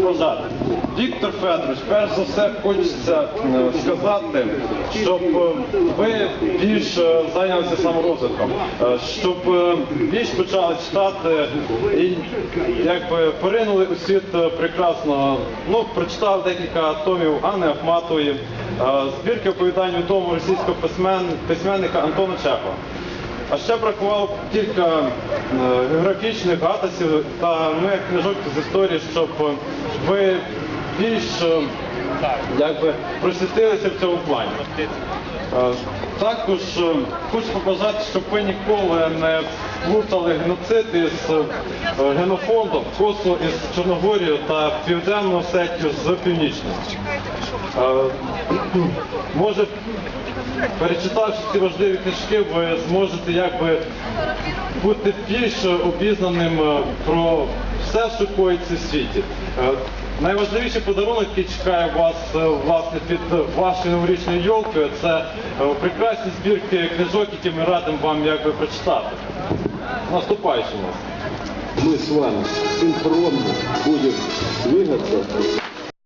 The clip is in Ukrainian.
побажати? Віктор Федорович, перш за все хочеться е, сказати, щоб е, ви більш е, зайнялися саморозвитком, щоб більш почали читати і якби поринули у світ прекрасно. Ну, прочитав декілька томів Анни Ахматової, збірки оповідань тому російського письмен- письменника Антона Чехова. А ще бракувало кілька е, географічних гатасів та як книжок з історії, щоб е, ви більш е, просвітилися в цьому плані. Також хочу побажати, щоб ви ніколи не плутали геноцид із е, генофондом Косу із Чорногорією та Південну Осетію з Північною. Може, перечитавши ці важливі книжки, ви зможете якби бути більш обізнаним е, про все, що коїться в світі. Е, Найважливіший подарунок, який чекає вас е, власне під вашою новорічною йолкою, це прекрасні збірки книжок, які ми радимо вам якби прочитати. Наступаючим вас. Мы с вами синхронно будем двигаться